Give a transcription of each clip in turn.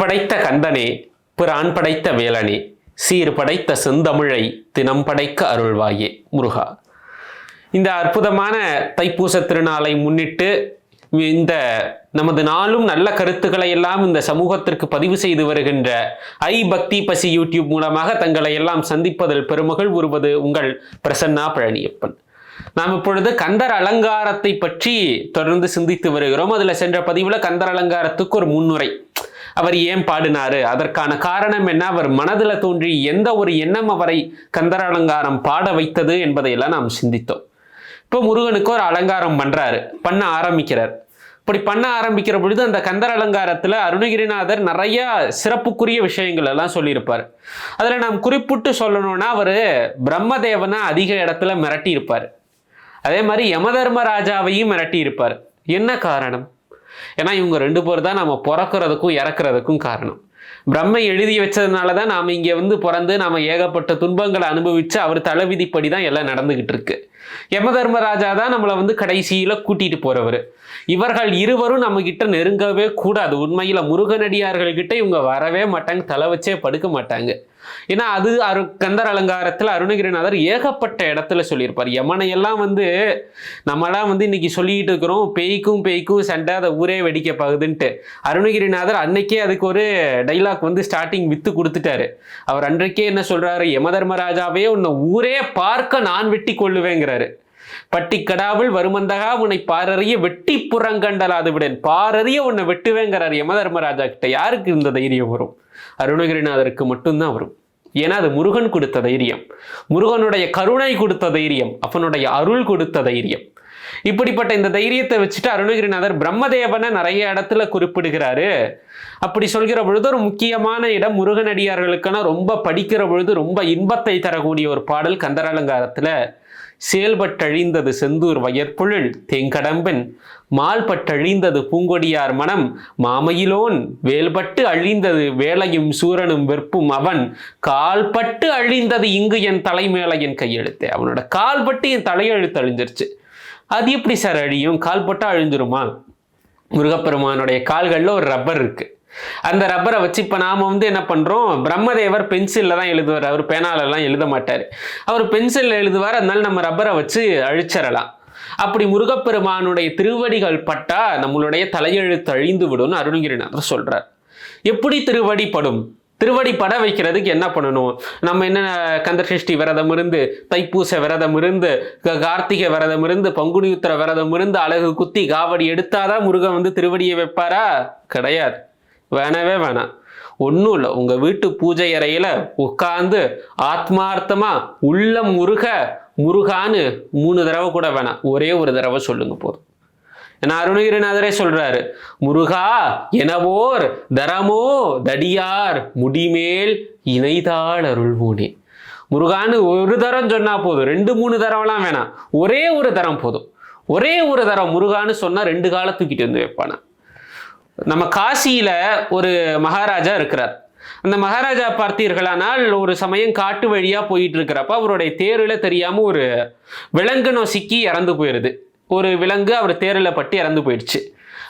படைத்த கந்தனே பிரான் படைத்த வேலனே சீர் படைத்த செந்தமிழை தினம் படைக்க அருள்வாயே முருகா. இந்த அற்புதமான தைப்பூச திருநாளை முன்னிட்டு இந்த நமது நாளும் நல்ல கருத்துக்களை எல்லாம் இந்த சமூகத்திற்கு பதிவு செய்து வருகின்ற ஐ பக்தி பசி யூடியூப் மூலமாக தங்களை எல்லாம் சந்திப்பதில் பெருமகள் உருவது உங்கள் பிரசன்னா பழனியப்பன். நாம் இப்பொழுது கந்தர் அலங்காரத்தை பற்றி தொடர்ந்து சிந்தித்து வருகிறோம். அதில் சென்ற பதிவில் கந்தர் அலங்காரத்துக்கு ஒரு முன்னுரை. அவர் ஏன் பாடினாரு? அதற்கான காரணம் என்ன? அவர் மனதில் தோன்றி எந்த ஒரு எண்ணம் அவரை கந்தர் அலங்காரம் பாட வைத்தது என்பதையெல்லாம் நாம் சிந்தித்தோம். இப்போ முருகனுக்கு ஒரு அலங்காரம் பண்ணுறாரு பண்ண ஆரம்பிக்கிறார். இப்படி பண்ண ஆரம்பிக்கிற பொழுது அந்த கந்தர் அலங்காரத்தில் அருணகிரிநாதர் நிறைய சிறப்புக்குரிய விஷயங்கள் எல்லாம் சொல்லியிருப்பார். அதில் நாம் குறிப்பிட்டு சொல்லணும்னா அவர் பிரம்மதேவனை அதிக இடத்துல மிரட்டியிருப்பார். அதே மாதிரி யமதர்மராஜாவையும் மிரட்டியிருப்பார். என்ன காரணம்? ஏன்னா இவங்க ரெண்டு பேர் தான் நம்ம பிறக்கிறதுக்கும் இறக்குறதுக்கும் காரணம். பிரம்மை எழுதி வச்சதுனால தான் நாம் இங்கே வந்து பிறந்து நாம் ஏகப்பட்ட துன்பங்களை அனுபவித்து அவர் தலைவிதிப்படி தான் எல்லாம் நடந்துக்கிட்டு இருக்கு. யமதர்மராஜா தான் நம்மளை வந்து கடைசியில் கூட்டிகிட்டு போகிறவர் இவர்கள் இருவரும் நம்மக்கிட்ட நெருங்கவே கூடாது. உண்மையில் முருகனடியார்கள்கிட்ட இவங்க வரவே மாட்டாங்க தலை வச்சே படுக்க மாட்டாங்க. ஏன்னா அது அரு கந்தர் அலங்காரத்தில் அருணகிரிநாதர் ஏகப்பட்ட இடத்துல சொல்லியிருப்பார். யமனை எல்லாம் வந்து நம்மளாம் வந்து இன்னைக்கு சொல்லிட்டு இருக்கிறோம். பேய்க்கும் பேய்க்கும் சண்டை அதை ஊரே வெடிக்க பகுதுன்ட்டு. அருணகிரிநாதர் அன்னைக்கே அதுக்கு ஒரு டைலாக் வந்து ஸ்டார்டிங் வித்து கொடுத்துட்டாரு. அவர் அன்றைக்கே என்ன சொல்றாரு? யமதர்மராஜாவே உன்னை ஊரே பார்க்க நான் வெட்டி கொள்ளுவேங்கிறாரு. பட்டிக்கடாவில் வருமந்தகா உன்னை பாரறிய வெட்டி புறங்கண்டலாது விடேன். பாரறிய உன்னை வெட்டுவேங்கிறார் யமதர்மராஜா கிட்ட. யாருக்கு இந்த தைரியம் வரும்? அருணகிரிநாதருக்கு மட்டும்தான் வரும். ஏன்னா அது முருகன் கொடுத்த தைரியம். முருகனுடைய கருணை கொடுத்த தைரியம் அவனுடைய அருள் கொடுத்த தைரியம். இப்படிப்பட்ட இந்த தைரியத்தை வச்சுட்டு அருணகிரிநாதர் பிரம்மதேவனை நிறைய இடத்துல குறிப்பிடுகிறாரு. அப்படி சொல்கிற பொழுது ஒரு முக்கியமான இடம் முருகனடியார்களுக்கெல்லாம் ரொம்ப படிக்கிற பொழுது ரொம்ப இன்பத்தை தரக்கூடிய ஒரு பாடல் கந்தரலங்காரத்துல செயல்பட்டழிந்தது செந்தூர் வயற்பொழில் தேங்கடம்பன் மால்பட்டழிந்தது பூங்கொடியார் மனம் மாமையிலோன் வேல்பட்டு அழிந்தது வேலையும் சூரனும் வெறுப்பும் அவன் கால்பட்டு அழிந்தது இங்கு என் தலைமேல என் கையெழுத்து. அவனோட கால்பட்டு என் தலையெழுத்து அழிஞ்சிருச்சு. அது எப்படி சார் அழியும்? கால்பட்டா அழிஞ்சிருமா? முருகப்பெருமானுடைய கால்களில் ஒரு ரப்பர் இருக்குது அந்த ரப்பரை வச்சு இப்போ நாம வந்து என்ன பண்ணுறோம் பிரம்மதேவர் பென்சிலில் தான் எழுதுவார். அவர் பேனாலெல்லாம் எழுத மாட்டார். அவர் பென்சிலில் எழுதுவார். அதனால நம்ம ரப்பரை வச்சு அழிச்சிடலாம். அப்படி முருகப்பெருமானுடைய திருவடிகள் பட்டா நம்மளுடைய தலையெழுத்து அழிந்து விடும்னு அருணகிரிநாதர் சொல்றார். எப்படி திருவடி படும்? திருவடி பட வைக்கிறதுக்கு என்ன பண்ணணும்? நம்ம என்ன கந்தசஷ்டி விரதம் இருந்து தைப்பூச விரதம் இருந்து கார்த்திகை விரதம் இருந்து பங்குனி உத்திர விரதம் இருந்து அழகு குத்தி காவடி எடுத்தாதான் முருகன் வந்து திருவடியை வைப்பாரா? கிடையாது. வேணவே வேணாம். ஒன்றும் இல்லை. உங்கள் வீட்டு பூஜை அறையில் உட்காந்து ஆத்மார்த்தமாக உள்ள முருக முருகான்னு மூணு தடவை கூட வேணாம். ஒரே ஒரு தடவை சொல்லுங்க போதும். ஏன்னா அருணகிரிநாதரே சொல்றாரு முருகா எனவோர் தரமோ தடியார் முடிமேல் இணைதாள் அருள்மூனே. முருகான்னு ஒரு தரம் சொன்னா போதும். ரெண்டு மூணு தரம்லாம் வேணாம். ஒரே ஒரு தரம் போதும். ஒரே ஒரு தரம் முருகான்னு சொன்னா ரெண்டு காலை தூக்கிட்டு வந்து வைப்பானா? நம்ம காசியில ஒரு மகாராஜா இருக்கிறார். அந்த மகாராஜா பார்த்தீர்களானால் ஒரு சமயம் காட்டு வழியா போயிட்டு இருக்கிறப்ப அவருடைய தேரில் தெரியாம ஒரு விலங்கு நொசிக்கி இறந்து போயிருது. ஒரு விலங்கு அவர் தேரில் பட்டு இறந்து போயிடுச்சு.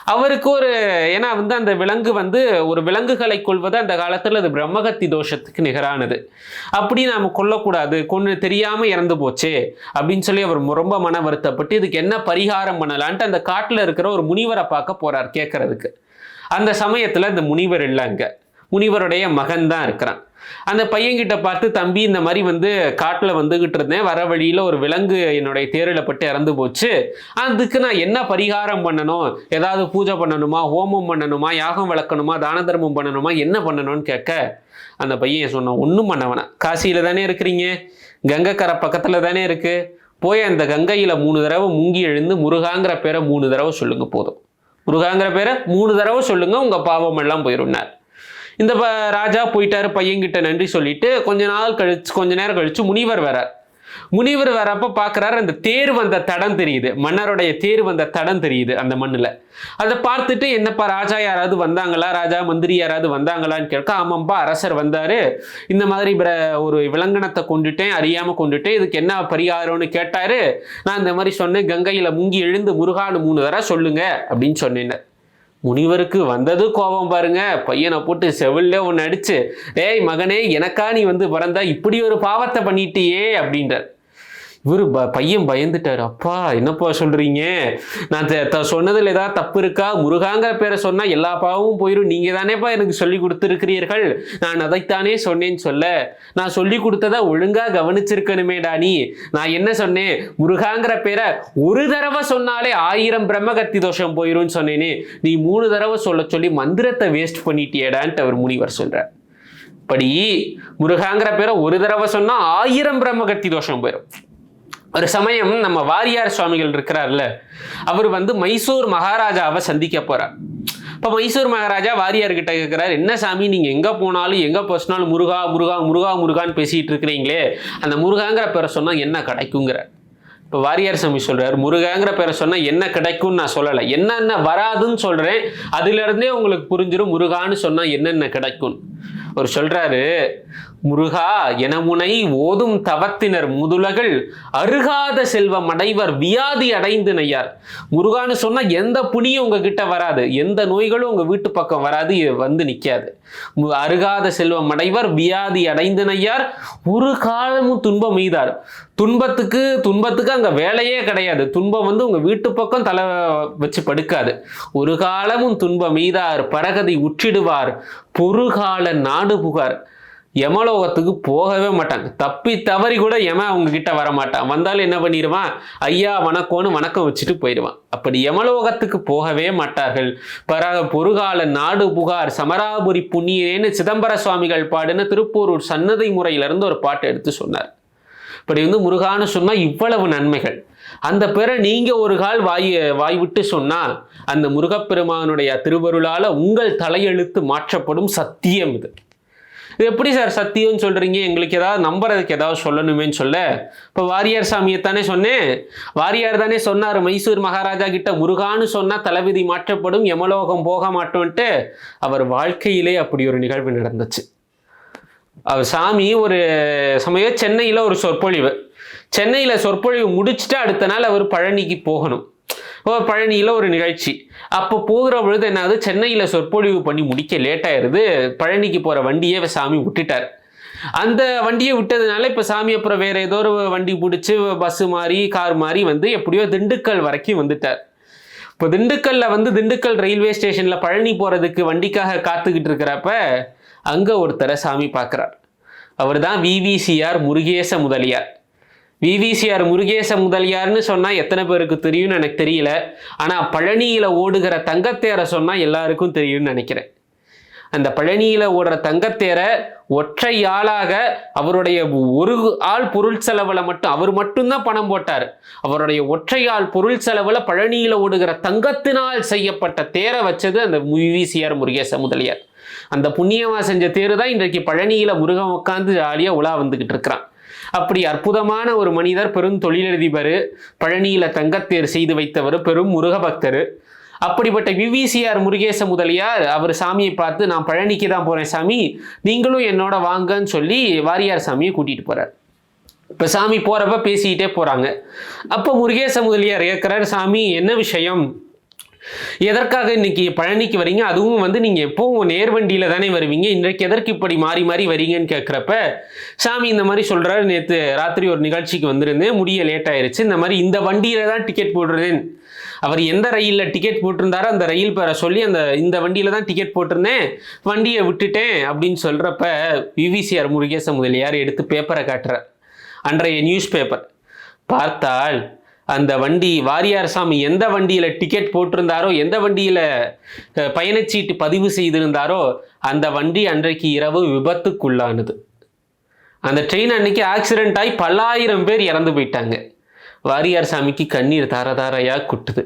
அவருக்கு ஒரு ஏன்னா வந்து அந்த விலங்கு வந்து ஒரு விலங்குகளை கொள்வது அந்த காலத்தில் அது பிரம்மகத்தி தோஷத்துக்கு நிகரானது. அப்படி நாம் கொல்லக்கூடாது கொன்று தெரியாமல் இறந்து போச்சே அப்படின்னு சொல்லி அவர் ரொம்ப மன வருத்தப்பட்டு இதுக்கு என்ன பரிகாரம் பண்ணலான்ட்டு அந்த காட்டில் இருக்கிற ஒரு முனிவரை பார்க்க போகிறார் கேட்கறதுக்கு அந்த சமயத்தில் இந்த முனிவர் இல்லை அங்கே. முனிவருடைய மகன் தான் இருக்கிறான். அந்த பையன்கிட்ட பார்த்து தம்பி இந்த மாதிரி வந்து காட்டில் வந்துகிட்டு இருந்தேன். வர வழியில் ஒரு விலங்கு என்னுடைய தேரில் பட்டு இறந்து போச்சு. அதுக்கு நான் என்ன பரிகாரம் பண்ணணும்? ஏதாவது பூஜை பண்ணணுமா? ஹோமம் பண்ணணுமா? யாகம் வளர்க்கணுமா தான தர்மம் பண்ணணுமா? என்ன பண்ணணும்னு கேட்க அந்த பையன் சொன்னான் ஒன்றும் பண்ண வேணாம் காசியில் தானே இருக்கிறீங்க? கங்கைக்கரை பக்கத்தில் தானே இருக்குது போய் அந்த கங்கையில் மூணு தடவை முங்கி எழுந்து முருகாங்கிற பேரை மூணு தடவை சொல்லுங்க போதும். முருகாங்கிற பேரை மூணு தடவை சொல்லுங்க உங்க பாவம் எல்லாம் போயிருந்தார் இந்த ப- ராஜா போயிட்டாரு பையன்கிட்ட நன்றி சொல்லிட்டு கொஞ்ச நாள் கழிச்சு கொஞ்ச நேரம் கழிச்சு முனிவர் வரார் முனிவர் வரப்ப பார்க்கறாரு அந்த தேர் வந்த தடம் தெரியுது. மன்னருடைய தேர் வந்த தடம் தெரியுது அந்த மண்ணில். அதை பார்த்துட்டு என்னப்பா ராஜா யாராவது வந்தாங்களா? ராஜா மந்திரி யாராவது வந்தாங்களான்னு கேட்க ஆமாம்ப்பா அரசர் வந்தார். இந்த மாதிரி பிர- ஒரு விலங்கனத்தை கொண்டுட்டேன் அறியாமல் கொண்டுட்டேன். இதுக்கு என்ன பரிகாரம்னு கேட்டார். நான் இந்த மாதிரி சொன்னேன் கங்கையில் முங்கி எழுந்து முருகானு மூணு தடவை சொல்லுங்க அப்படின்னு சொன்னேன் முனிவருக்கு வந்தது கோபம் பாருங்க. பையனை போட்டு செவில்ல ஒன்று அடிச்சு ஏய் மகனே எனக்கா நீ வந்து பிறந்தா இப்படி ஒரு பாவத்தை பண்ணிட்டியே அப்படின்றார். இவர் ப பையன் பயந்துட்டார். அப்பா என்னப்பா சொல்கிறீங்க நான் த- த- ஏதாவது தப்பு இருக்கா? முருகாங்கிற பேரை சொன்னால் எல்லா பாவமும் போயிடும் நீங்கள் தானேப்பா எனக்கு சொல்லி கொடுத்துருக்கிறீர்கள்? நான் அதைத்தானே சொன்னேன்னு சொல்ல. நான் சொல்லி கொடுத்ததை ஒழுங்காக கவனிச்சிருக்கணுமேடா நீ நான் என்ன சொன்னேன்? முருகாங்கிற பேரை ஒரு தடவை சொன்னாலே ஆயிரம் பிரம்மகத்தி தோஷம் போயிரும்னு சொன்னேனே. நீ மூணு தடவை சொல்ல சொல்லி மந்திரத்தை வேஸ்ட் பண்ணிட்டியேடான்ட்டு அவர் முனிவர் சொல்கிறார் படி முருகாங்கிற பேரை ஒரு தடவை சொன்னால் ஆயிரம் பிரம்மகத்தி தோஷம் போயிடும் ஒரு சமயம் நம்ம வாரியார் சுவாமிகள் இருக்கிறார்ல அவர் வந்து மைசூர் மகாராஜாவை சந்திக்க போறார். இப்போ மைசூர் மகாராஜா வாரியார் கிட்ட கேட்குறாரு என்ன சாமி நீங்கள் எங்கே போனாலும் எங்கே போசினாலும் முருகா முருகா முருகா முருகான்னு பேசிகிட்டு இருக்கிறீங்களே அந்த முருகாங்கிற பேரை சொன்னால் என்ன கிடைக்குங்கிற இப்போ வாரியார் சாமி சொல்கிறார் முருகாங்கிற பேரை சொன்னால் என்ன கிடைக்கும்னு நான் சொல்லலை. என்னென்ன வராதுன்னு சொல்கிறேன் அதுலேருந்தே உங்களுக்கு புரிஞ்சிடும் முருகான்னு சொன்னால் என்னென்ன கிடைக்கும் அவர் சொல்றாரு முருகா எனமுனை ஓதும் தவத்தினர் முதுலகள் அருகாத செல்வம் அடைவர் வியாதி அடைந்து நையார் முருகான்னு சொன்னா எந்த புனியும் உங்ககிட்ட வராது எந்த நோய்களும் உங்க வீட்டு பக்கம் வராது வந்து நிற்காது அருகாத செல்வம் அடைவர் வியாதி அடைந்தனையார் ஒரு காலமும் துன்பம் எய்தார். துன்பத்துக்கு துன்பத்துக்கு அங்கே வேலையே கிடையாது. துன்பம் வந்து உங்க வீட்டு பக்கம் தலை வச்சு படுக்காது. ஒரு காலமும் துன்பம் எய்தார் பரகதி உற்றிடுவார் பொறுகால நாடு புகார். யமலோகத்துக்கு போகவே மாட்டாங்க. தப்பி தவறி கூட யம அவங்க கிட்ட வர மாட்டான் வந்தாலும் என்ன பண்ணிடுவான்? ஐயா வணக்கம்னு வணக்கம் வச்சுட்டு போயிடுவான். அப்படி யமலோகத்துக்கு போகவே மாட்டார்கள். பரக பொறுகால நாடு புகார் சமராபுரி புண்ணியேன்னு சிதம்பர சுவாமிகள் பாடுன்னு திருப்பூரூர் சன்னதி முறையிலிருந்து ஒரு பாட்டு எடுத்து சொன்னார். இப்படி வந்து முருகான்னு சொன்னால் இவ்வளவு நன்மைகள். அந்த பேரை நீங்கள் ஒரு கால் வாய் வாய் விட்டு சொன்னால் அந்த முருகப்பெருமானுடைய திருவருளால் உங்கள் தலையெழுத்து மாற்றப்படும் சத்தியம் இது. இது எப்படி சார் சத்தியம்னு சொல்கிறீங்க எங்களுக்கு ஏதாவது நம்புறதுக்கு ஏதாவது சொல்லணுமேன்னு சொல்ல. இப்போ வாரியார் சாமியை தானே சொன்னேன். வாரியார் தானே சொன்னார் மைசூர் மகாராஜா கிட்ட முருகான்னு சொன்னால் தளபதி மாற்றப்படும் யமலோகம் போக மாட்டோன்ட்டு. அவர் வாழ்க்கையிலே அப்படி ஒரு நிகழ்வு நடந்துச்சு. அவர் சாமி ஒரு சமயம் சென்னையில் ஒரு சொற்பொழிவு. சென்னையில் சொற்பொழிவு முடிச்சுட்டு அடுத்த நாள் அவர் பழனிக்கு போகணும். ஓ பழனியில் ஒரு நிகழ்ச்சி. அப்போ போகிற பொழுது என்னது சென்னையில் சொற்பொழிவு பண்ணி முடிக்க லேட் பழனிக்கு போகிற வண்டியை சாமி விட்டுட்டார். அந்த வண்டியை விட்டதுனால இப்போ சாமி அப்புறம் வேற ஏதோ ஒரு வண்டி பிடிச்சி பஸ்ஸு மாறி கார் மாறி வந்து எப்படியோ திண்டுக்கல் வரைக்கும் வந்துட்டார். இப்போ திண்டுக்கல்ல வந்து திண்டுக்கல் ரயில்வே ஸ்டேஷன்ல பழனி போறதுக்கு வண்டிக்காக காத்துக்கிட்டு இருக்கிறப்ப அங்க ஒருத்தரை சாமி பார்க்குறார் அவர் தான் விவிசிஆர் முருகேச முதலியார். விவிசிஆர் முருகேச முதலியார்னு சொன்னால் எத்தனை பேருக்கு தெரியும்னு எனக்கு தெரியல. ஆனால் பழனியில் ஓடுகிற தங்கத்தேரை சொன்னால் எல்லாருக்கும் தெரியும்னு நினைக்கிறேன். அந்த பழனியில் ஓடுற தங்கத்தேரை ஒற்றை ஆளாக அவருடைய ஒரு ஆள் பொருள் செலவில் மட்டும் அவர் மட்டும்தான் பணம் போட்டார். அவருடைய ஒற்றை ஆள் பொருள் செலவில் பழனியில் ஓடுகிற தங்கத்தினால் செய்யப்பட்ட தேரை வச்சது அந்த விவிசிஆர் முருகேச முதலியார். அந்த புண்ணியமா செஞ்ச தேர் தான் இன்றைக்கு பழனியில் முருகன் உட்காந்து ஜாலியாக உலா வந்துக்கிட்டு இருக்கிறான். அப்படி அற்புதமான ஒரு மனிதர் பெரும் தொழிலதிபர் பழனியில தங்கத்தேர் செய்து வைத்தவர் பெரும் முருக பக்தர். அப்படிப்பட்ட விவிசிஆர் முருகேச முதலியார் அவர் சாமியை பார்த்து நான் பழனிக்கு தான் போறேன் சாமி நீங்களும் என்னோட வாங்கன்னு சொல்லி வாரியார் சாமியை கூட்டிட்டு போறார். இப்போ சாமி போகிறப்ப பேசிக்கிட்டே போகிறாங்க அப்போ முருகேச முதலியார் கேட்குறாரு சாமி என்ன விஷயம்? எதற்காக இன்னைக்கு பழனிக்கு வரீங்க? அதுவும் வந்து நீங்க எப்பவும் நேர்வண்டியில தானே வருவீங்க. இன்றைக்கு எதற்கு இப்படி மாறி மாறி வரீங்கன்னு கேட்குறப்ப சாமி இந்த மாதிரி சொல்றாரு. நேற்று ராத்திரி ஒரு நிகழ்ச்சிக்கு வந்திருந்தேன். முடிய லேட் ஆயிருச்சு. இந்த மாதிரி இந்த வண்டியில தான் டிக்கெட் போடுறேன் அவர் எந்த ரயிலில் டிக்கெட் போட்டிருந்தாரோ அந்த ரயில் பேரை சொல்லி அந்த இந்த வண்டியில தான் டிக்கெட் போட்டிருந்தேன். வண்டியை விட்டுட்டேன் அப்படின்னு சொல்கிறப்ப விவிசிஆர் முருகேச முதலியார் எடுத்து பேப்பரை காட்டுறார். அன்றைய நியூஸ் பேப்பர் பார்த்தால் அந்த வண்டி வாரியார் சாமி எந்த வண்டியில் டிக்கெட் போட்டிருந்தாரோ எந்த வண்டியில் பயணச்சீட்டு பதிவு செய்திருந்தாரோ அந்த வண்டி அன்றைக்கு இரவு விபத்துக்குள்ளானது. அந்த ட்ரெயின் அன்னைக்கு ஆக்சிடென்ட் ஆகி பல்லாயிரம் பேர் இறந்து போயிட்டாங்க. வாரியார் சாமிக்கு கண்ணீர் தார தாரையாக குட்டுது.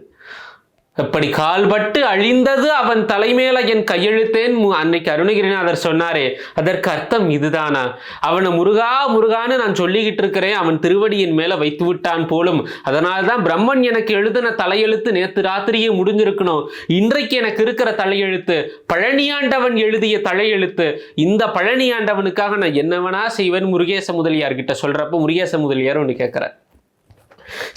அப்படி கால்பட்டு அழிந்தது அவன் தலைமேல என் கையெழுத்தேன்? அன்னைக்கு அருணகிரிநாதர் சொன்னாரே அதற்கு அர்த்தம் இதுதானா? அவனை முருகா முருகான்னு நான் சொல்லிக்கிட்டு இருக்கிறேன். அவன் திருவடியின் மேல வைத்து விட்டான் போலும். அதனால்தான் பிரம்மன் எனக்கு எழுதின தலையெழுத்து நேத்து ராத்திரியே முடிஞ்சிருக்கணும். இன்றைக்கு எனக்கு இருக்கிற தலையெழுத்து பழனியாண்டவன் எழுதிய தலையெழுத்து. இந்த பழனியாண்டவனுக்காக நான் என்னவனா செய்வேன் முருகேச முதலியார் கிட்ட சொல்றப்ப முருகேச முதலியார் ஒன்று கேட்கிறார்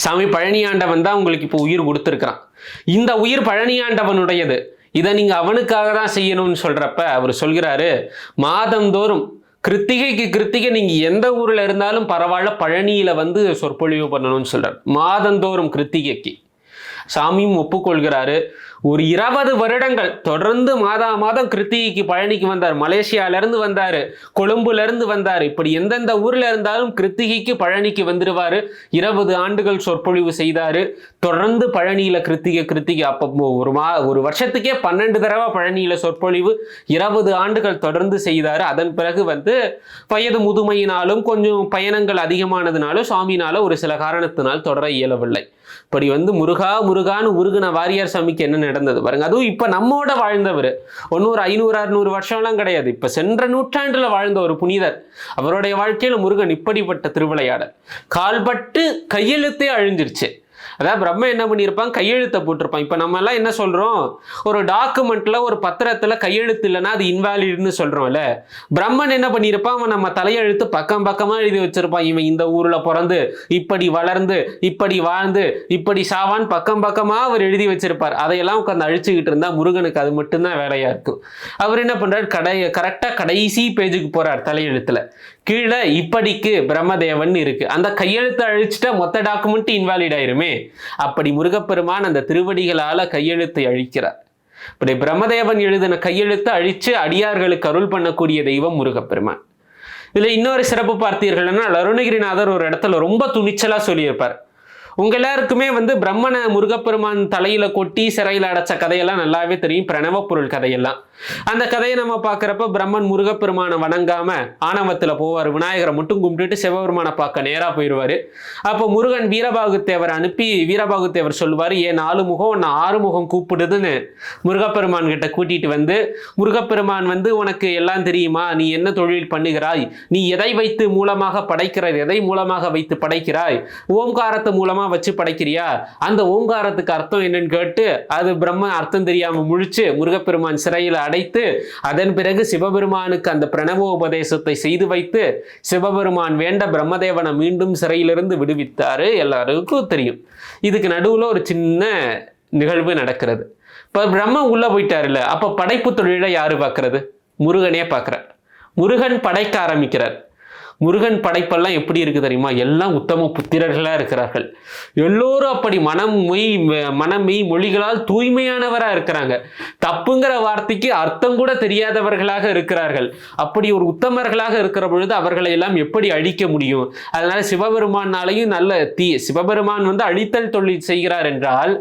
சாமி பழனியாண்டவன் தான் உங்களுக்கு இப்போ உயிர் கொடுத்துருக்கிறான். இந்த உயிர் பழனியாண்டவனுடையது. இதை நீங்க அவனுக்காக தான் செய்யணும்னு சொல்றப்ப அவர் சொல்கிறாரு மாதந்தோறும் கிருத்திகைக்கு கிருத்திகை நீங்க எந்த ஊர்ல இருந்தாலும் பரவாயில்ல பழனியில வந்து சொற்பொழிவு பண்ணணும்னு சொல்றார். மாதந்தோறும் கிருத்திகைக்கு. சாமியும் ஒப்புக்கொள்கிறாரு. ஒரு இருபது வருடங்கள் தொடர்ந்து மாதா மாதம் கிருத்திகைக்கு பழனிக்கு வந்தார். மலேசியாவிலேருந்து வந்தார். கொழும்புலேருந்து வந்தார். இப்படி எந்தெந்த ஊரில் இருந்தாலும் கிருத்திகைக்கு பழனிக்கு வந்துடுவார் இருபது ஆண்டுகள் சொற்பொழிவு செய்தார். தொடர்ந்து பழனியில் கிருத்திகை கிருத்திகை. அப்போ ஒரு மா ஒரு வருஷத்துக்கே பன்னெண்டு தடவை பழனியில் சொற்பொழிவு இருபது ஆண்டுகள் தொடர்ந்து செய்தார். அதன் பிறகு வந்து வயது முதுமையினாலும் கொஞ்சம் பயணங்கள் அதிகமானதுனாலும் சுவாமினால ஒரு சில காரணத்தினால் தொடர இயலவில்லை. இப்படி வந்து முருகா முருகான்னு உருகுன வாரியார் சாமிக்கு என்ன நடந்தது? பாருங்க அதுவும் இப்போ நம்மோட வாழ்ந்தவர். ஒன்னும் ஒரு ஐநூறு அறுநூறு வருஷம்லாம் கிடையாது. இப்போ சென்ற நூற்றாண்டில் வாழ்ந்த ஒரு புனிதர். அவருடைய வாழ்க்கையில் முருகன் இப்படிப்பட்ட திருவிளையாடல். கால்பட்டு கையெழுத்தே அழிஞ்சிருச்சு. அதாவது பிரம்ம என்ன பண்ணியிருப்பான்? கையெழுத்தை போட்டிருப்பான். இப்போ நம்ம எல்லாம் என்ன சொல்கிறோம் ஒரு டாக்குமெண்ட்டில் ஒரு பத்திரத்தில் கையெழுத்து இல்லைன்னா அது இன்வாலிட்னு சொல்கிறோம்ல பிரம்மன் என்ன பண்ணியிருப்பான்? அவன் நம்ம தலையெழுத்து பக்கம் பக்கமாக எழுதி வச்சிருப்பான். இவன் இந்த ஊரில் பிறந்து இப்படி வளர்ந்து இப்படி வாழ்ந்து இப்படி சாவான் பக்கம் பக்கமாக அவர் எழுதி வச்சிருப்பார். அதையெல்லாம் உட்காந்து அழிச்சுக்கிட்டு இருந்தால் முருகனுக்கு அது மட்டும்தான் வேலையாக இருக்கும். அவர் என்ன பண்ணுறாரு கடை கரெக்டாக கடைசி பேஜுக்கு போகிறார் தலையெழுத்தில். கீழே இப்படிக்கு பிரம்மதேவன் இருக்கு. அந்த கையெழுத்தை அழிச்சிட்டா மொத்த டாக்குமெண்ட் இன்வாலிட் ஆயிருமே. அப்படி முருகப்பெருமான் அந்த திருவடிகளால கையெழுத்தை அழிக்கிறார். இப்படி பிரம்மதேவன் எழுதின கையெழுத்தை அழிச்சு அடியார்களுக்கு அருள் பண்ணக்கூடிய தெய்வம் முருகப்பெருமான். இதுல இன்னொரு சிறப்பு பார்த்தீர்கள்னா அருணகிரிநாதர் ஒரு இடத்துல ரொம்ப துணிச்சலா சொல்லியிருப்பார். உங்க எல்லாருக்குமே வந்து பிரம்மனை முருகப்பெருமான் தலையில கொட்டி சிறையில் அடைச்ச கதையெல்லாம் நல்லாவே தெரியும். பிரணவ பொருள் கதையெல்லாம். அந்த கதையை நம்ம பார்க்குறப்ப பிரம்மன் முருகப்பெருமானை வணங்காம ஆணவத்தில் போவார். விநாயகரை மட்டும் கும்பிட்டுட்டு சிவபெருமானை பார்க்க நேராக போயிடுவார் அப்போ முருகன் வீரபாகுத்தேவர் அனுப்பி வீரபாகுத்தேவர் சொல்லுவார் ஏன் நாலு முகம் உன்னை ஆறு முகம் கூப்பிடுதுன்னு. முருகப்பெருமான் கிட்ட கூட்டிட்டு வந்து முருகப்பெருமான் வந்து உனக்கு எல்லாம் தெரியுமா? நீ என்ன தொழில் பண்ணுகிறாய்? நீ எதை வைத்து மூலமாக படைக்கிறாய்? எதை மூலமாக வைத்து படைக்கிறாய்? ஓம்காரத்தை ஓங்காரமாக வச்சு படைக்கிறியா? அந்த ஓங்காரத்துக்கு அர்த்தம் என்னன்னு கேட்டு அது பிரம்ம அர்த்தம் தெரியாம முழிச்சு முருகப்பெருமான் சிறையில் அடைத்து அதன் பிறகு சிவபெருமானுக்கு அந்த பிரணவோபதேசத்தை செய்து வைத்து சிவபெருமான் வேண்ட பிரம்மதேவனை மீண்டும் சிறையிலிருந்து விடுவித்தாரு. எல்லாருக்கும் தெரியும். இதுக்கு நடுவுல ஒரு சின்ன நிகழ்வு நடக்கிறது. இப்போ பிரம்ம உள்ள போயிட்டாருல்ல அப்போ படைப்பு தொழிலை யாரு பார்க்கறது முருகனே பார்க்குறார் முருகன் படைக்க ஆரம்பிக்கிறார். முருகன் படைப்பெல்லாம் எப்படி இருக்குது தெரியுமா? எல்லாம் உத்தம புத்திரர்களாக இருக்கிறார்கள். எல்லோரும் அப்படி மனம் மொய் மனம் மெய் மொழிகளால் தூய்மையானவராக இருக்கிறாங்க. தப்புங்கிற வார்த்தைக்கு அர்த்தம் கூட தெரியாதவர்களாக இருக்கிறார்கள். அப்படி ஒரு உத்தமர்களாக இருக்கிற பொழுது அவர்களை எல்லாம் எப்படி அழிக்க முடியும்? அதனால சிவபெருமானாலையும் நல்ல தீ சிவபெருமான் வந்து அழித்தல் தொழில் செய்கிறார் என்றால்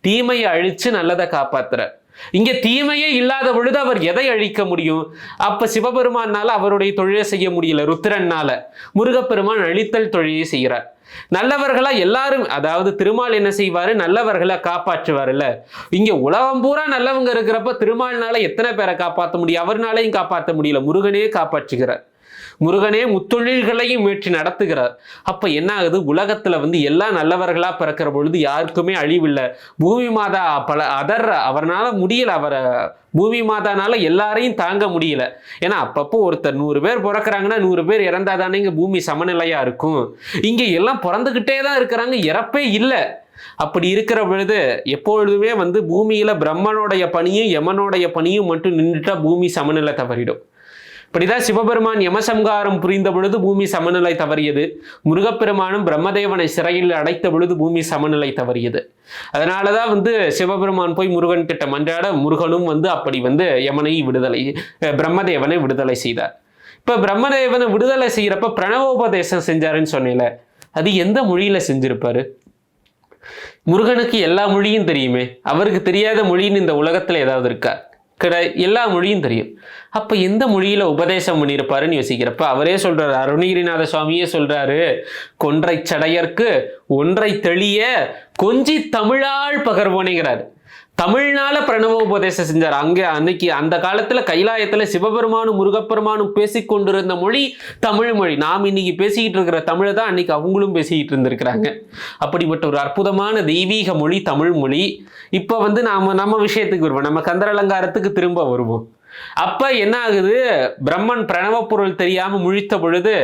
தீமையை அழித்து நல்லதை காப்பாத்துறார். இங்க தீமையே இல்லாத பொழுது அவர் எதை அழிக்க முடியும்? அப்ப சிவபெருமானால அவருடைய தொழிலை செய்ய முடியல ருத்ரன்னால. முருகப்பெருமான் அழித்தல் தொழிலை செய்கிறார். நல்லவர்களா எல்லாரும் அதாவது திருமால் என்ன செய்வாரு? நல்லவர்களை காப்பாற்றுவாருல்ல. இங்க உலகம் பூரா நல்லவங்க இருக்கிறப்ப திருமால்னால எத்தனை பேரை காப்பாற்ற முடியும்? அவர்னாலையும் காப்பாற்ற முடியல. முருகனே காப்பாற்றுகிறார். முருகனே முத்தொழில்களையும் ஏற்றி நடத்துகிறார். அப்போ என்ன ஆகுது உலகத்தில் வந்து எல்லா நல்லவர்களாக பிறக்கிற பொழுது யாருக்குமே அழிவில்லை. பூமி மாதா பல அதர் அவரால் முடியல அவரை பூமி மாதானால எல்லாரையும் தாங்க முடியல. ஏன்னா அப்பப்போ ஒருத்தர் நூறு பேர் பிறக்கிறாங்கன்னா நூறு பேர் இறந்தாதானே இங்கே பூமி சமநிலையாக இருக்கும். இங்கே எல்லாம் பிறந்துக்கிட்டே தான் இருக்கிறாங்க இறப்பே இல்லை. அப்படி இருக்கிற பொழுது எப்பொழுதுமே வந்து பூமியில பிரம்மனுடைய பணியும் யமனுடைய பணியும் மட்டும் நின்றுட்டா பூமி சமநிலை தவறிடும். இப்படிதான் சிவபெருமான் யமசம்காரம் புரிந்த பொழுது பூமி சமநிலை தவறியது. முருகப்பெருமானும் பிரம்மதேவனை சிறையில் அடைத்த பொழுது பூமி சமநிலை தவறியது. அதனாலதான் வந்து சிவபெருமான் போய் முருகன் கிட்ட மன்றாட முருகனும் வந்து அப்படி வந்து யமனை விடுதலை பிரம்மதேவனை விடுதலை செய்தார். இப்போ பிரம்மதேவனை விடுதலை செய்கிறப்ப பிரணவோபதேசம் செஞ்சாருன்னு சொன்னேன்ல அது எந்த மொழியில் செஞ்சிருப்பாரு? முருகனுக்கு எல்லா மொழியும் தெரியுமே அவருக்கு தெரியாத மொழின்னு இந்த உலகத்தில் ஏதாவது இருக்கா? கிட எல்லா மொழியும் தெரியும். அப்ப எந்த மொழியில உபதேசம் பண்ணியிருப்பாருன்னு யோசிக்கிறப்ப அவரே சொல்றாரு அருணகிரிநாத சுவாமியே சொல்றாரு கொன்றை சடையர்க்கு ஒன்றை தெளிய கொஞ்சி தமிழால் பகர்வோனேங்கிறாரு. தமிழ்னால பிரணவ உபதேசம் செஞ்சார். அங்கே அன்னைக்கு அந்த காலத்துல கைலாயத்துல சிவபெருமானும் முருகப்பெருமானும் பேசிக் கொண்டிருந்த மொழி தமிழ் மொழி. நாம் இன்னைக்கு பேசிக்கிட்டு இருக்கிற தமிழை தான் அன்னைக்கு அவங்களும் பேசிக்கிட்டு இருந்திருக்கிறாங்க. அப்படிப்பட்ட ஒரு அற்புதமான தெய்வீக மொழி தமிழ் மொழி. இப்போ வந்து நாம நம்ம விஷயத்துக்கு வருவோம். நம்ம கந்தரலங்காரத்துக்கு திரும்ப வருவோம். அப்ப என்ன ஆகுது? பிரம்மன் பிரணவ பொருள் தெரியாம முழித்த பொழுது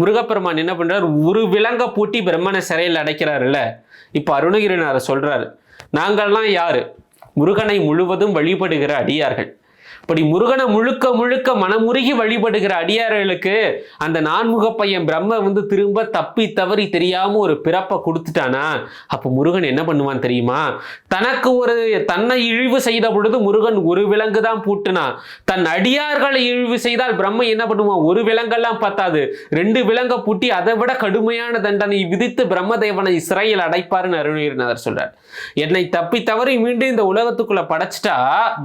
முருகப்பெருமான் என்ன பண்ணுறார் ஒரு விலங்க பூட்டி பிரம்மனை சிறையில் அடைக்கிறாருல்ல. இப்போ அருணகிரினார் சொல்றாரு நாங்கள்லாம் யாரு? முருகனை முழுவதும் வழிபடுகிற அடியார்கள். இப்படி முருகனை முழுக்க முழுக்க மனமுருகி வழிபடுகிற அடியார்களுக்கு அந்த நான்முக பையன் பிரம்ம வந்து திரும்ப தப்பி தவறி தெரியாம ஒரு பிறப்பை கொடுத்துட்டானா? அப்ப முருகன் என்ன பண்ணுவான் தெரியுமா? தனக்கு ஒரு தன்னை இழிவு செய்த பொழுது முருகன் ஒரு விலங்கு தான் பூட்டுனான் தன் அடியார்களை இழிவு செய்தால் பிரம்ம என்ன பண்ணுவான்? ஒரு விலங்கெல்லாம் பத்தாது. ரெண்டு விலங்கை பூட்டி அதை விட கடுமையான தண்டனை விதித்து பிரம்மதேவனை சிறையில் அடைப்பாருன்னு அருணகிரிநாதர் சொல்றார். என்னை தப்பி தவறி மீண்டும் இந்த உலகத்துக்குள்ள படைச்சிட்டா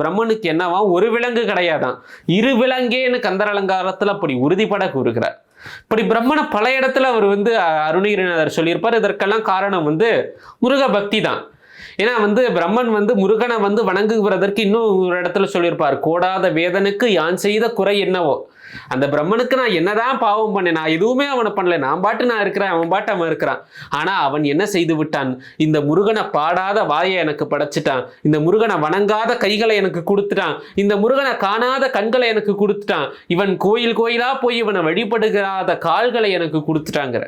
பிரம்மனுக்கு என்னவா ஒரு விலங்கு கிடையாதான். இரு விலங்கேன்னு கந்தர் அலங்காரத்தில் அப்படி உறுதிப்பட கூறுகிறார். இப்படி பிரம்மனை பல இடத்துல அவர் வந்து அருணகிரிநாதர் சொல்லியிருப்பார். இதற்கெல்லாம் காரணம் வந்து முருக பக்தி தான். ஏன்னா வந்து பிரம்மன் வந்து முருகனை வந்து வணங்குகிறதற்கு இன்னும் ஒரு இடத்துல சொல்லியிருப்பார். கோடாத வேதனுக்கு யான் செய்த குறை என்னவோ. அந்த பிரம்மனுக்கு நான் என்னதான் பாவம் பண்ணேன் நான் எதுவுமே அவனை பண்ணல. நான் பாட்டு நான் இருக்கிறேன் அவன் பாட்டு அவன் இருக்கிறான். ஆனா அவன் என்ன செய்து விட்டான்? இந்த முருகனை பாடாத வாயை எனக்கு படைச்சிட்டான். இந்த முருகனை வணங்காத கைகளை எனக்கு கொடுத்துட்டான். இந்த முருகனை காணாத கண்களை எனக்கு கொடுத்துட்டான். இவன் கோயில் கோயிலா போய் இவனை வழிபடுகிறாத கால்களை எனக்கு கொடுத்துட்டாங்கிற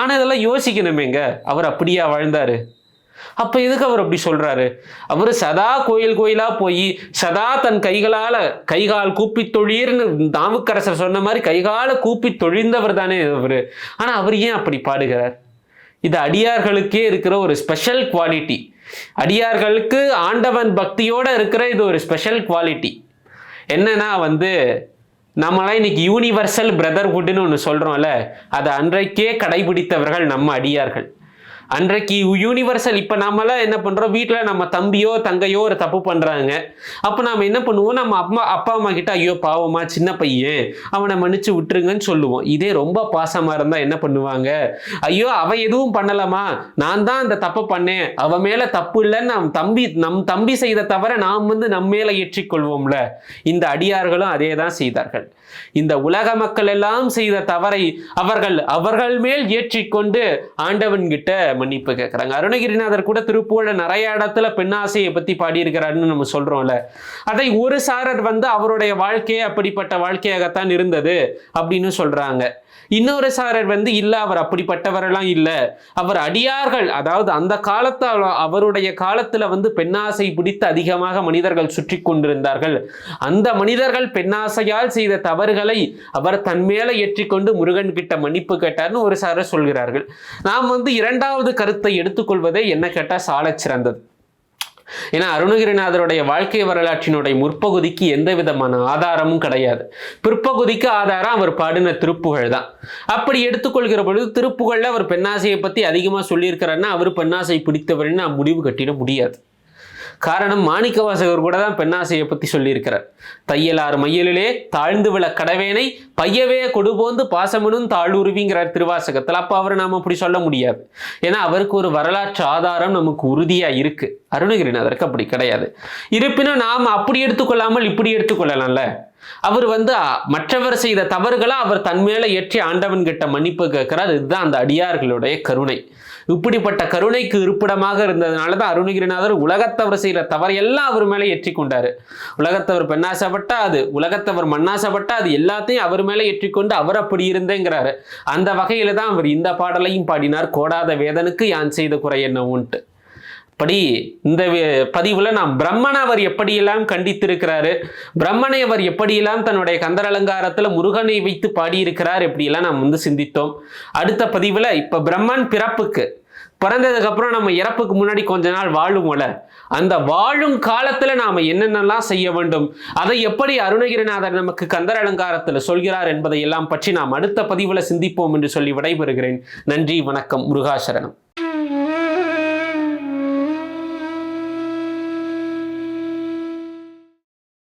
ஆனா இதெல்லாம் யோசிக்கணுமேங்க. அவர் அப்படியா வாழ்ந்தாரு? அப்போ எதுக்கு அவர் அப்படி சொல்கிறாரு அவர் சதா கோயில் கோயிலாக போய் சதா தன் கைகளால் கைகால் கூப்பி தொழிர்னு நாவுக்கரசர் சொன்ன மாதிரி கைகால கூப்பி தொழிந்தவர் தானே அவர். ஆனால் அவர் ஏன் அப்படி பாடுகிறார்? இது அடியார்களுக்கே இருக்கிற ஒரு ஸ்பெஷல் குவாலிட்டி அடியார்களுக்கு ஆண்டவன் பக்தியோடு இருக்கிற இது ஒரு ஸ்பெஷல் குவாலிட்டி என்னன்னா வந்து நம்மளாம் இன்னைக்கு யூனிவர்சல் பிரதர்ஹுட்னு ஒன்று சொல்கிறோம்ல அதை அன்றைக்கே கடைபிடித்தவர்கள் நம்ம அடியார்கள். அன்றைக்கு யூனிவர்சல் இப்போ நாமெல்லாம் என்ன பண்ணுறோம் வீட்டில் நம்ம தம்பியோ தங்கையோ ஒரு தப்பு பண்ணுறாங்க அப்போ நாம் என்ன பண்ணுவோம்? நம்ம அம்மா அப்பா அம்மா கிட்ட ஐயோ பாவமா சின்ன பையன். அவனை மன்னிச்சு விட்டுருங்கன்னு சொல்லுவோம். இதே ரொம்ப பாசமாக இருந்தால் என்ன பண்ணுவாங்க? ஐயோ அவன் எதுவும் பண்ணலாமா நான் தான் அந்த தப்பை பண்ணேன். அவன் மேலே தப்பு இல்லைன்னு நம் தம்பி நம் தம்பி செய்த தவிர நாம் வந்து நம்ம மேலே ஏற்றிக்கொள்வோம்ல. இந்த அடியார்களும் அதே தான் செய்தார்கள். இந்த உலக மக்கள் எல்லாம் செய்த தவறை அவர்கள் அவர்கள் மேல் ஏற்றிக்கொண்டு ஆண்டவன் கிட்ட மன்னிப்பு கேட்குறாங்க. அருணகிரிநாதர் கூட திருப்பூர்ல நிறைய இடத்துல பெண்ணாசையை பத்தி பாடியிருக்கிறாருன்னு நம்ம சொல்றோம்ல. அதை ஒரு சாரர் வந்து அவருடைய வாழ்க்கையே அப்படிப்பட்ட வாழ்க்கையாகத்தான் இருந்தது அப்படின்னு சொல்றாங்க. இன்னொரு சாரர் வந்து இல்லை அவர் அப்படிப்பட்டவரெல்லாம் இல்லை. அவர் அடியார்கள். அதாவது அந்த காலத்தால் அவருடைய காலத்தில் வந்து பெண்ணாசை பிடித்து அதிகமாக மனிதர்கள் சுற்றி கொண்டிருந்தார்கள். அந்த மனிதர்கள் பெண்ணாசையால் செய்த தவறுகளை அவர் தன் மேல ஏற்றிக்கொண்டு முருகன் கிட்ட மன்னிப்பு கேட்டார்னு ஒரு சாரர் சொல்கிறார்கள். நாம் வந்து இரண்டாவது கருத்தை எடுத்துக்கொள்வதே என்ன கேட்டால் சாலச் சிறந்தது ஏன்னா அருணகிரிநாதருடைய வாழ்க்கை வரலாற்றினுடைய முற்பகுதிக்கு எந்த விதமான ஆதாரமும் கிடையாது. பிற்பகுதிக்கு ஆதாரம் அவர் பாடின திருப்புகழ் தான். அப்படி எடுத்துக்கொள்கிற பொழுது திருப்புகழ்ல அவர் பெண்ணாசையை பத்தி அதிகமா சொல்லியிருக்கிறாருன்னா அவர் பெண்ணாசை பிடித்தவர்னு நான் முடிவு கட்டிட முடியாது. காரணம் மாணிக்கவாசகர் கூட தான் பெண்ணாசையை பற்றி சொல்லியிருக்கிறார். தையலார் மையலிலே தாழ்ந்து விழ கடவேனை பையவே கொடுபோந்து பாசமனும் தாழ்வுருவிங்கிறார் திருவாசகத்தில் அப்போ அவரை நாம் அப்படி சொல்ல முடியாது. ஏன்னா அவருக்கு ஒரு வரலாற்று ஆதாரம் நமக்கு உறுதியா இருக்கு. அருணகிரிநாதருக்கு அப்படி கிடையாது. இருப்பினும் நாம் அப்படி எடுத்துக்கொள்ளாமல் இப்படி எடுத்துக்கொள்ளலாம்ல? அவர் வந்து மற்றவர் செய்த தவறுகளை அவர் தன்மேல ஏற்றி ஆண்டவன் கிட்ட மன்னிப்பு கேட்கிறார். இதுதான் அந்த அடியார்களுடைய கருணை. இப்படிப்பட்ட கருணைக்கு இருப்பிடமாக இருந்ததுனால தான் அருணகிரிநாதர் உலகத்தவர் செய்கிற தவறையெல்லாம் அவர் மேலே ஏற்றி கொண்டாரு உலகத்தவர் பெண்ணாசப்பட்டா அது உலகத்தவர் மண்ணாசப்பட்டா அது எல்லாத்தையும் அவர் மேலே ஏற்றிக்கொண்டு அவர் அப்படி இருந்தேங்கிறாரு. அந்த வகையில தான் அவர் இந்த பாடலையும் பாடினார் கோடாத வேதனுக்கு யான் செய்த குறை என்ன உண்டு? படி இந்த பதிவில் நாம் பிரம்மனை அவர் எப்படியெல்லாம் கண்டித்திருக்கிறாரு பிரம்மனை அவர் எப்படியெல்லாம் தன்னுடைய கந்தர் அலங்காரத்தில் முருகனை வைத்து பாடியிருக்கிறார் எப்படியெல்லாம் நாம் வந்து சிந்தித்தோம். அடுத்த பதிவில் இப்போ பிரம்மன் பிறப்புக்கு பிறந்ததுக்கு அப்புறம் நம்ம இறப்புக்கு முன்னாடி கொஞ்ச நாள் வாழும்ல அந்த வாழும் காலத்துல நாம என்னென்னலாம் செய்ய வேண்டும் அதை எப்படி அருணகிரிநாதர் நமக்கு கந்தர் அலங்காரத்துல சொல்கிறார் என்பதை எல்லாம் பற்றி நாம் அடுத்த பதிவுல சிந்திப்போம் என்று சொல்லி விடைபெறுகிறேன். நன்றி வணக்கம் முருகாசரணம்.